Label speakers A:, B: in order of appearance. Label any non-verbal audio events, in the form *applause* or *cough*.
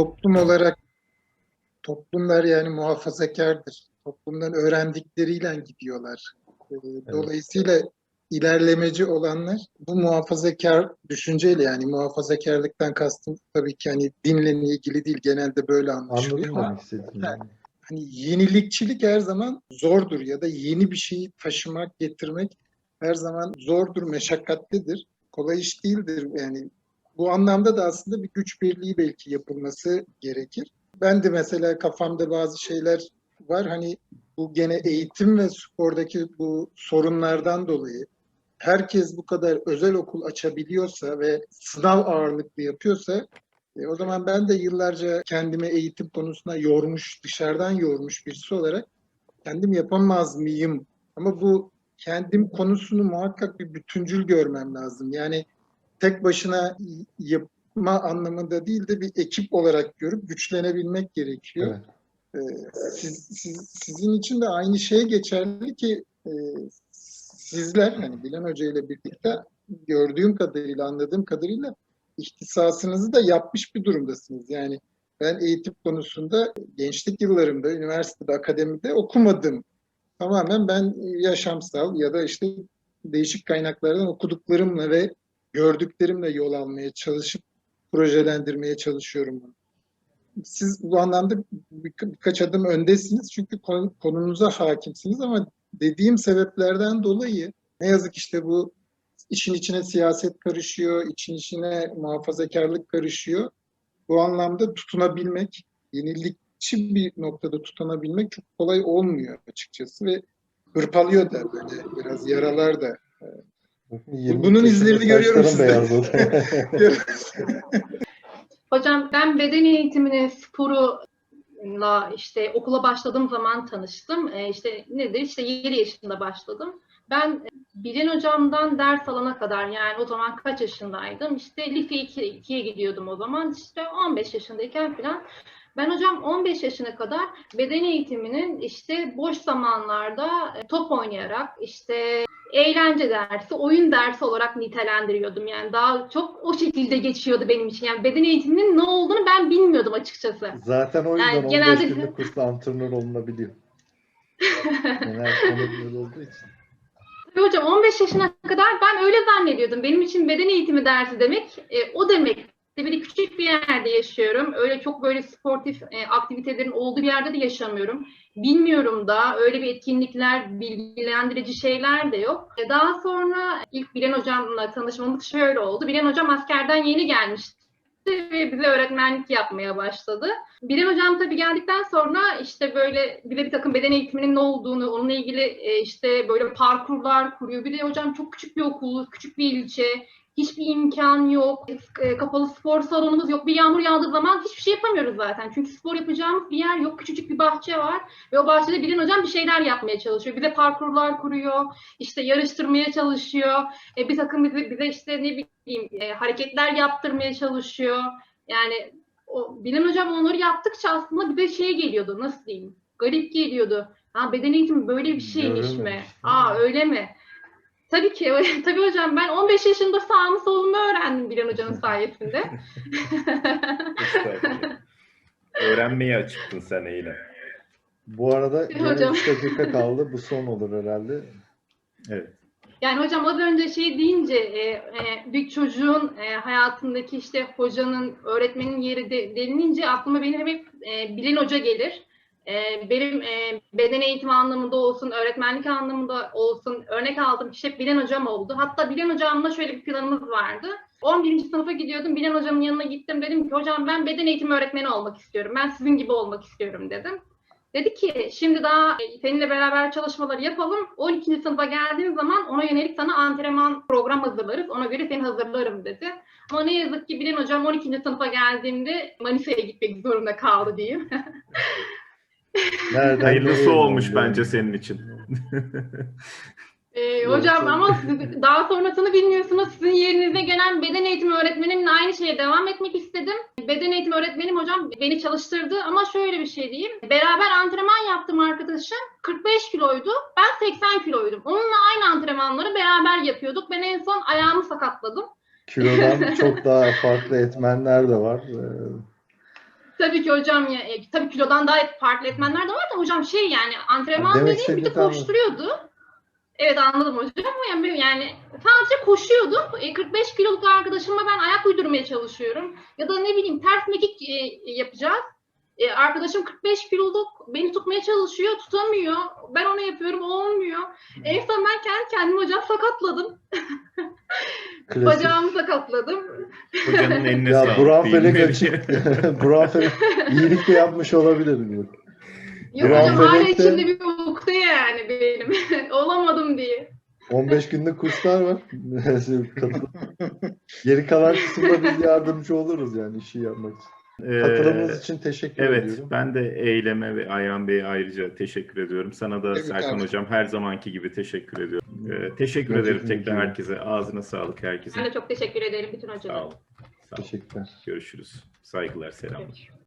A: toplum olarak toplumlar yani muhafazakardır. Toplumdan öğrendikleriyle gidiyorlar. Ee, Dolayısıyla ilerlemeci olanlar bu muhafazakar düşünceyle yani muhafazakarlıktan kastım tabii ki hani dinle ilgili değil genelde böyle anlaşılıyor
B: Anladım.
A: Ha. hani yenilikçilik her zaman zordur ya da yeni bir şeyi taşımak, getirmek her zaman zordur, meşakkatlidir. Kolay iş değildir. Yani bu anlamda da aslında bir güç birliği belki yapılması gerekir. Ben de mesela kafamda bazı şeyler var. Hani bu gene eğitim ve spordaki bu sorunlardan dolayı herkes bu kadar özel okul açabiliyorsa ve sınav ağırlıklı yapıyorsa e, o zaman ben de yıllarca kendimi eğitim konusunda yormuş, dışarıdan yormuş birisi olarak kendim yapamaz mıyım? Ama bu kendim konusunu muhakkak bir bütüncül görmem lazım. Yani tek başına yapma anlamında değil de bir ekip olarak görüp güçlenebilmek gerekiyor.
B: Evet.
A: Ee, siz, siz- sizin için de aynı şey geçerli ki e, sizler hani Bilen Hoca ile birlikte gördüğüm kadarıyla anladığım kadarıyla ihtisasınızı da yapmış bir durumdasınız. Yani ben eğitim konusunda gençlik yıllarımda üniversitede akademide okumadım. Tamamen ben yaşamsal ya da işte değişik kaynaklardan okuduklarımla ve gördüklerimle yol almaya çalışıp projelendirmeye çalışıyorum bunu. Siz bu anlamda bir, birkaç adım öndesiniz çünkü konu- konunuza hakimsiniz ama dediğim sebeplerden dolayı ne yazık işte bu işin içine siyaset karışıyor, için içine muhafazakarlık karışıyor. Bu anlamda tutunabilmek, yenilikçi bir noktada tutunabilmek çok kolay olmuyor açıkçası ve hırpalıyor da böyle biraz yaralar da.
B: Bakın 20
A: Bunun izlerini görüyorum sizde. *laughs*
C: Hocam ben beden eğitimini, sporuyla işte okula başladığım zaman tanıştım. E, işte nedir? İşte 7 yaşında başladım. Ben e, Bilen hocamdan ders alana kadar yani o zaman kaç yaşındaydım? İşte lise 2, 2'ye gidiyordum o zaman. İşte 15 yaşındayken falan ben hocam 15 yaşına kadar beden eğitiminin işte boş zamanlarda e, top oynayarak işte eğlence dersi, oyun dersi olarak nitelendiriyordum. Yani daha çok o şekilde geçiyordu benim için. Yani beden eğitiminin ne olduğunu ben bilmiyordum açıkçası.
B: Zaten o yüzden
C: Yani
B: 15
C: genelde-
B: günlük kursla antrenör olunabiliyor. *laughs* Genel konu böyle olduğu için.
C: Tabii hocam 15 yaşına kadar ben öyle zannediyordum. Benim için beden eğitimi dersi demek e, o demek. Bir küçük bir yerde yaşıyorum. Öyle çok böyle sportif e, aktivitelerin olduğu bir yerde de yaşamıyorum. Bilmiyorum da öyle bir etkinlikler, bilgilendirici şeyler de yok. E, daha sonra ilk Bilen hocamla tanışmamız şöyle oldu. Bilen hocam askerden yeni gelmişti ve bize öğretmenlik yapmaya başladı. Bilen hocam tabii geldikten sonra işte böyle bir de bir takım beden eğitiminin ne olduğunu, onunla ilgili e, işte böyle parkurlar kuruyor. Bir hocam çok küçük bir okul, küçük bir ilçe, hiçbir imkan yok, e, kapalı spor salonumuz yok. Bir yağmur yağdığı zaman hiçbir şey yapamıyoruz zaten. Çünkü spor yapacağımız bir yer yok, küçücük bir bahçe var ve o bahçede Bilen hocam bir şeyler yapmaya çalışıyor. Bize parkurlar kuruyor, işte yarıştırmaya çalışıyor. E, bir takım bize, bize işte ne bileyim e, hareketler yaptırmaya çalışıyor. Yani o Bilen hocam onları yaptıkça aslında bize şey geliyordu nasıl diyeyim garip geliyordu. Ha beden eğitimi böyle bir şeymiş mi?
B: Görülmemiş.
C: Aa öyle mi? Tabii ki *laughs* tabii hocam ben 15 yaşında sağımı solumu öğrendim Bilen hocanın *laughs* sayesinde.
D: Öğrenmeye açıktın sen Eylem.
B: Bu arada
C: hocam.
B: 3 dakika *laughs* kaldı. Bu son olur herhalde.
D: Evet.
C: Yani hocam az önce şey deyince e, e, bir çocuğun e, hayatındaki işte hocanın, öğretmenin yeri de, denilince aklıma benim hep e, Bilen Hoca gelir. E, benim e, beden eğitimi anlamında olsun, öğretmenlik anlamında olsun örnek aldığım kişi hep Bilen Hocam oldu. Hatta Bilen Hocam'la şöyle bir planımız vardı. 11. sınıfa gidiyordum. Bilen Hocam'ın yanına gittim. Dedim ki hocam ben beden eğitimi öğretmeni olmak istiyorum. Ben sizin gibi olmak istiyorum dedim. Dedi ki şimdi daha e, seninle beraber çalışmaları yapalım. 12. sınıfa geldiğin zaman ona yönelik sana antrenman program hazırlarız. Ona göre seni hazırlarım dedi. Ama ne yazık ki Bilen hocam 12. sınıfa geldiğimde Manisa'ya gitmek zorunda kaldı diyeyim. *laughs*
B: Nereden
D: Hayırlısı olmuş bence senin için.
C: Ee, hocam ama siz- daha sonrasını bilmiyorsunuz. Sizin yerinize gelen beden eğitimi öğretmenimle aynı şeye devam etmek istedim. Beden eğitimi öğretmenim hocam beni çalıştırdı ama şöyle bir şey diyeyim. Beraber antrenman yaptım arkadaşım. 45 kiloydu. Ben 80 kiloydum. Onunla aynı antrenmanları beraber yapıyorduk. Ben en son ayağımı sakatladım.
B: Kilodan *laughs* çok daha farklı etmenler de var.
C: Tabii ki hocam ya, e, tabii kilodan daha farklı etmenler de var da hocam şey yani antrenman
B: Demek
C: dediğim bir de
B: istediğini anladım.
C: koşturuyordu. Evet anladım hocam ama yani, yani sadece koşuyordum. E, 45 kiloluk arkadaşıma ben ayak uydurmaya çalışıyorum. Ya da ne bileyim ters mekik e, yapacağız. E, arkadaşım 45 kiloluk beni tutmaya çalışıyor, tutamıyor. Ben onu yapıyorum, olmuyor. En son ben kendi kendime hocam sakatladım. *laughs* Bacağımı sakatladım.
D: Hocanın eline
B: Ya
D: diyeyim.
B: Felek açık. *laughs* *laughs* Buran Felek iyilik de yapmış olabilir diyor.
C: Yok
B: Bravo,
C: hocam hala
B: de-
C: içimde bir ukde yani benim. Olamadım diye.
B: 15 günlük kurslar var. Geri kalan kısımda biz yardımcı oluruz yani işi yapmak için.
D: Ee,
B: Katılımınız için teşekkür
D: Evet,
B: ediyorum.
D: ben de Eylem'e ve Ayhan Bey'e ayrıca teşekkür ediyorum. Sana da
A: Evet
D: Serkan
A: abi.
D: Hocam her zamanki gibi teşekkür ediyorum. Ee, teşekkür
B: Gerçekten
D: ederim tekrar herkese. Ağzına sağlık herkese.
C: Ben de çok teşekkür ederim bütün
D: Sağ
C: hocalara.
D: olun. Sağ olun.
B: Teşekkürler.
D: Görüşürüz. Saygılar, selamlar.
C: Görüşürüz.